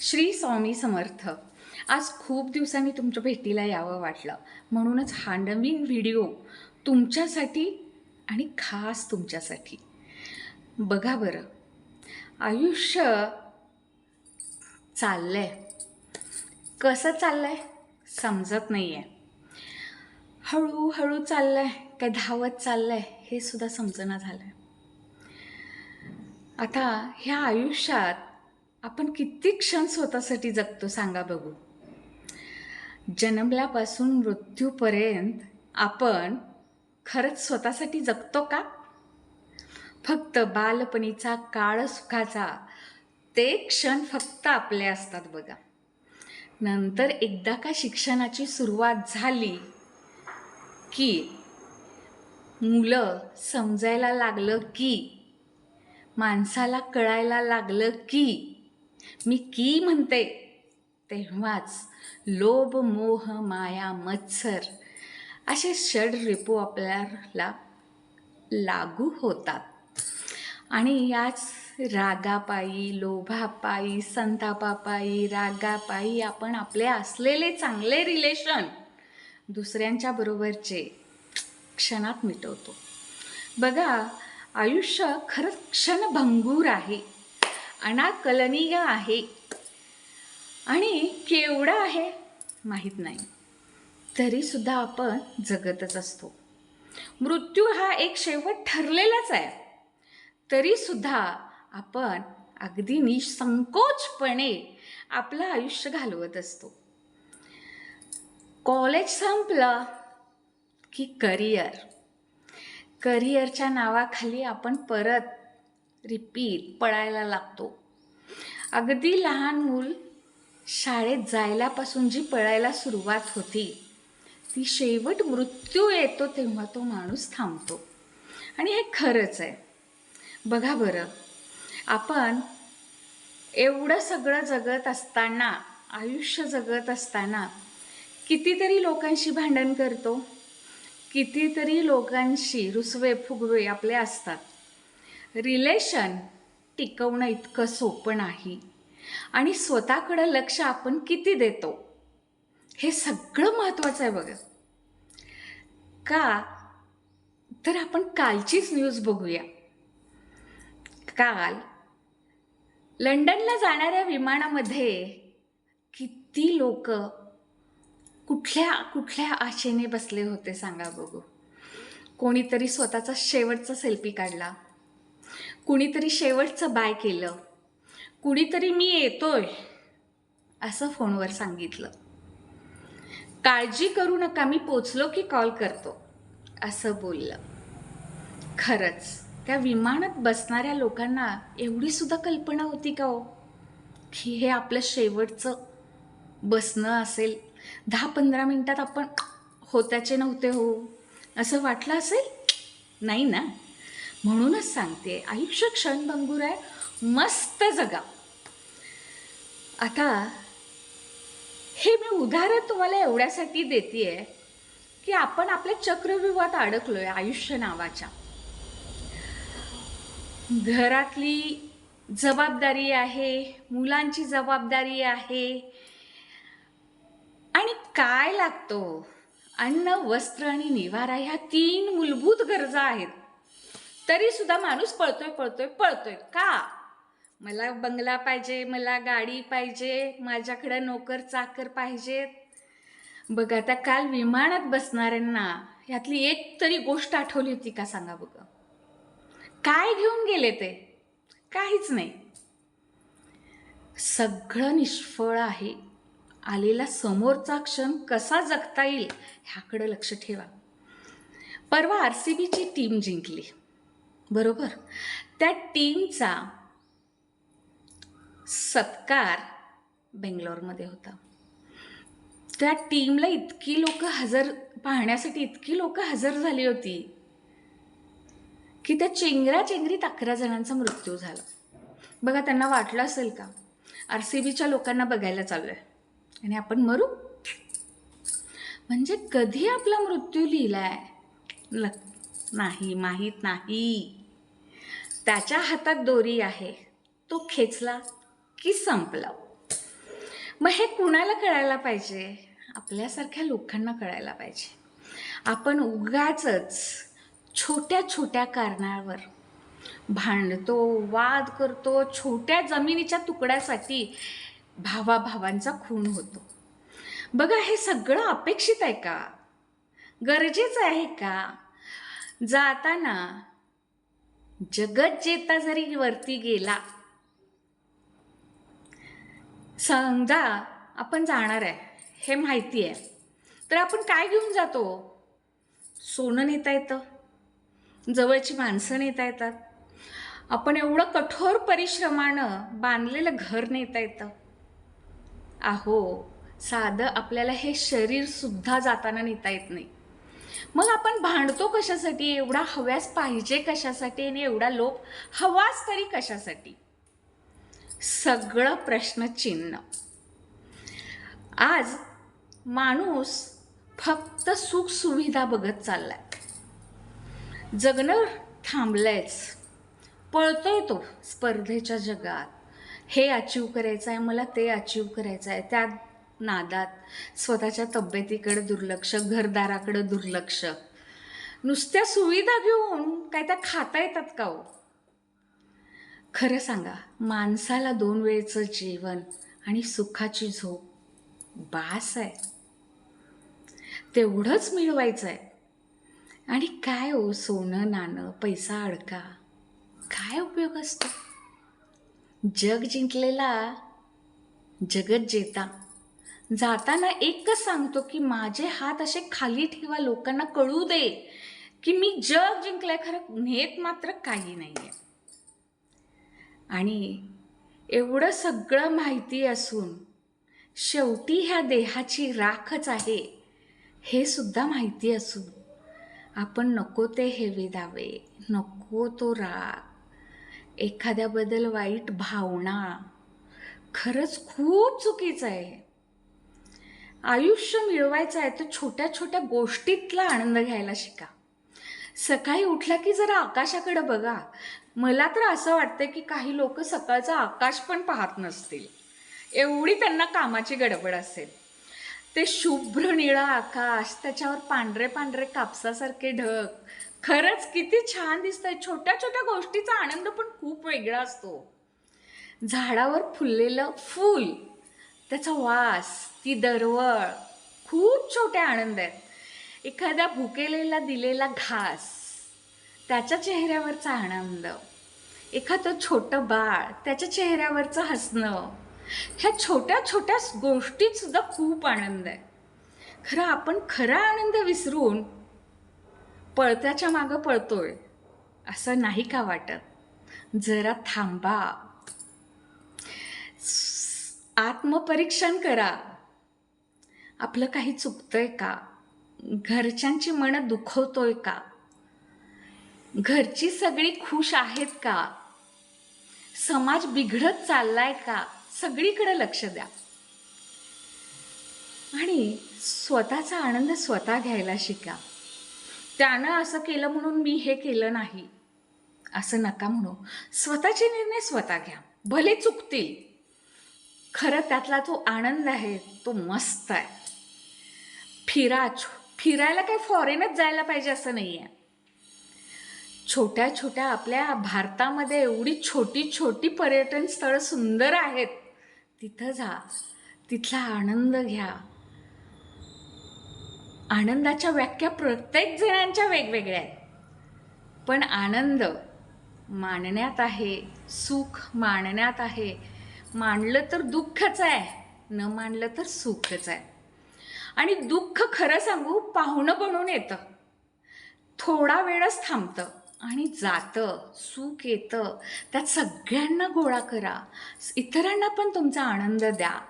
श्री स्वामी समर्थ. आज खूप दिवसांनी तुमच्या भेटीला यावं वाटलं. म्हणूनच हा नवीन व्हिडिओ तुमच्यासाठी आणि खास तुमच्यासाठी. बघा बरं. आयुष्य चाललं आहे कसं चाललं आहे समजत नाही आहे हळूहळू चाललं आहे काय धावत चाललं आहे हे सुद्धा समजणं आहे आता ह्या आयुष्यात आपण किती क्षण स्वतःसाठी जगतो सांगा बघू. जन्मल्यापासून मृत्यूपर्यंत आपण खरंच स्वतःसाठी जगतो का? फक्त बालपणीचा काळ सुखाचा ते क्षण फक्त आपले असतात बघा. नंतर एकदा का शिक्षणाची सुरुवात झाली की मुलं समजायला लागलं की माणसाला कळायला लागलं की मी की म्हणते? तेव्हाच लोभ मोह माया मत्सर असे षड रिपू आपल्याला लागू होतात. आणि याच रागापायी लोभापायी संतापापायी रागापायी आपण आपले असलेले चांगले रिलेशन दुसऱ्यांच्या बरोबरचे क्षणात मिटवतो. बघा आयुष्य खरंच क्षणभंगूर आहे. अनाकलनीय आहे. आणि केवढं आहे? माहीत नाही. तरीसुद्धा आपण जगतच असतो. मृत्यू हा एक शेवट ठरलेलाच आहे. तरीसुद्धा आपण अगदी निसंकोचपणे आपलं आयुष्य घालवत असतो. कॉलेज संपलं की करिअर. करिअरच्या नावाखाली आपण परत रिपीट पळायला लागतो. अगदी लहान मूल शाळेत जायलापासून जी पळायला सुरुवात होती ती शेवट मृत्यू येतो तेव्हा तो माणूस थांबतो. आणि हे खरंच आहे. बघा बरं आपण एवढं सगळं जगत असताना आयुष्य जगत असताना कितीतरी लोकांशी भांडण करतो कितीतरी लोकांशी रुसवे फुगवे आपले असतात. रिलेशन टिकवणं इतकं सोपं नाही. आणि स्वतःकडं लक्ष आपण किती देतो? हे सगळं महत्त्वाचं आहे बघा. का? तर आपण कालचीच न्यूज बघूया. काल लंडनला जाणाऱ्या विमानामध्ये किती लोक कुठल्या कुठल्या आशेने बसले होते सांगा बघू. कोणीतरी स्वतःचा शेवटचा सेल्फी काढला. कुणीतरी शेवटचं बाय केलं. कुणीतरी मी येतोय असं फोनवर सांगितलं. काळजी करू नका मी पोचलो की कॉल करतो असं बोललं. खरंच त्या विमानात बसणाऱ्या लोकांना एवढी सुद्धा कल्पना होती का हो? की हे आपलं शेवटचं बसणं असेल. दहा पंधरा मिनटात आपण होत्याचे नव्हते हो. असं वाटलं असेल? नाही ना? म्हणूनच सांगते आयुष्य क्षणभंगूर आहे मस्त जगा. आता हे मी उदाहरण तुम्हाला एवढ्यासाठी देते की आपण आपल्या चक्रव्यूहात अडकलोय आयुष्य नावाच्या. घरातली जबाबदारी आहे मुलांची जबाबदारी आहे आणि काय लागतो? अन्न वस्त्र आणि निवारा ह्या तीन मूलभूत गरजा आहेत. तरी सुद्धा माणूस पळतोय पळतोय पळतोय. का? मला बंगला पाहिजे मला गाडी पाहिजे माझ्याकडं नोकर चाकर पाहिजेत बघा आता काल विमानात बसणाऱ्यांना यातली एक तरी गोष्ट आठवली होती का सांगा बघा. काय घेऊन गेले ते? काहीच नाही. सगळं निष्फळ आहे. आलेला समोरचा क्षण कसा जगता येईल ह्याकडं लक्ष ठेवा. परवा आर सी बीची टीम जिंकली. बरोबर? त्या टीमचा सत्कार बेंगलोरमध्ये होता. त्या टीमला इतकी लोक हजर पाहण्यासाठी इतकी लोक हजर झाली होती की त्या चेंगरा चेंगरीत अकरा जणांचा मृत्यू झाला. बघा त्यांना वाटलं असेल का? आर सी बीच्या लोकांना बघायला चालू आहे आणि आपण मरू? म्हणजे कधी आपला मृत्यू लिहिला ल नाही माहीत नाही. त्याच्या हातात दोरी आहे. तो खेचला की संपला. मग हे कुणाला कळायला पाहिजे? आपल्यासारख्या लोकांना कळायला पाहिजे. आपण उगाचच छोट्या छोट्या कारणावर भांडतो वाद करतो छोट्या जमिनीच्या तुकड्यासाठी भावाभावांचा खून होतो. बघा हे सगळं अपेक्षित आहे का? गरजेचं आहे का? जाताना जगत जेता जरी वरती गेला समजा आपण जाणार आहे हे माहिती आहे. तर आपण काय घेऊन जातो? सोनं नेता येतं. जवळची माणसं नेता येतात. आपण एवढं कठोर परिश्रमानं बांधलेलं घर नेता येतं. आहो साधं आपल्याला हे शरीरसुद्धा जाताना नेता येत नाही. मग आपण भांडतो कशासाठी? एवढा हव्यास पाहिजे कशासाठी आणि एवढा लोभ हवाच तरी कशासाठी? सगळं प्रश्नचिन्ह आज माणूस फक्त सुख सुविधा बघत चाललाय. जगणं थांबलंयच. पळतोय तो स्पर्धेच्या जगात. हे अचीव करायचं आहे मला ते अचीव करायचं आहे त्यात नादात. स्वतःच्या तब्येतीकडे दुर्लक्ष घरदाराकडे दुर्लक्ष. नुसत्या सुविधा घेऊन काय त्या खाता येतात का हो? खरं सांगा माणसाला दोन वेळचं जेवण आणि सुखाची झोप बास आहे. तेवढंच मिळवायचं आहे आणि काय हो सोनं नाणं पैसा अडका? काय उपयोग असतो? जग जिंकलेला जगत जेता. जाताना एकच सांगतो की माझे हात असे खाली ठेवा लोकांना कळू दे की मी जग जिंकलंय खरं नेत मात्र काही नाही आहे आणि एवढं सगळं माहिती असून शेवटी ह्या देहाची राखच आहे हे सुद्धा माहिती असून आपण नको ते हेवे दावे नको तो राग. एखाद्याबद्दल वाईट भावना खरंच खूप चुकीचं आहे. आयुष्य मिळवायचं आहे तर छोट्या छोट्या गोष्टीतला आनंद घ्यायला शिका. सकाळी उठला की जरा आकाशाकडे बघा. मला तर असं वाटतं की काही लोक सकाळचं आकाश पण पाहत नसतील. एवढी त्यांना कामाची गडबड असेल. ते शुभ्र निळं आकाश त्याच्यावर पांढरे पांढरे कापसासारखे ढग. खरंच किती छान दिसतंय. छोट्या छोट्या गोष्टीचा आनंद पण खूप वेगळा असतो. झाडावर फुललेलं फूल त्याचा वास ती दरवळ खूप छोटे आनंद आहेत. एखाद्या भुकेलेला दिलेला घास त्याच्या चेहऱ्यावरचा आनंद एखादं छोटं बाळ त्याच्या चेहऱ्यावरचं हसणं ह्या छोट्या छोट्या गोष्टीत सुद्धा खूप आनंद आहे. खरं आपण खरा आनंद विसरून पळत्याच्या मागं पळतोय असं नाही का वाटत? जरा थांबा. आत्मपरीक्षण करा. आपलं काही चुकतंय का? घरच्यांची मनं दुखवतोय का? घरची सगळी खुश आहेत का? समाज बिघडत चाललाय का? सगळीकडे लक्ष द्या. आणि स्वतःचा आनंद स्वतः घ्यायला शिका. त्यानं असं केलं म्हणून मी हे केलं नाही. असं नका म्हणू. स्वतःचे निर्णय स्वतः घ्या. भले चुकतील. खरं त्यातला जो आनंद आहे तो मस्त आहे. फिरा फिरायला काही फॉरेनच जायला पाहिजे असं नाही आहे छोट्या छोट्या आपल्या भारतामध्ये एवढी छोटी छोटी पर्यटन स्थळं सुंदर आहेत. तिथं जा तिथला आनंद घ्या. आनंदाच्या व्याख्या प्रत्येक जणांच्या वेगवेगळ्या आहेत. पण आनंद मानण्यात आहे सुख मानण्यात आहे मानलं तर दुःखच आहे न मानलं तर सुखच आहे. आणि दुःख खरं सांगू पाहुणं बनून येतं. थोडा वेळच थांबतं आणि जातं सुख येतं. त्यात सगळ्यांना गोळा करा. इतरांना पण तुमचा आनंद द्या.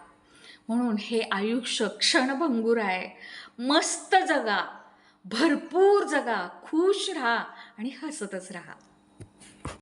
म्हणून हे आयुष्य क्षणभंगूर आहे. मस्त जगा. भरपूर जगा. खुश राहा आणि हसतच राहा.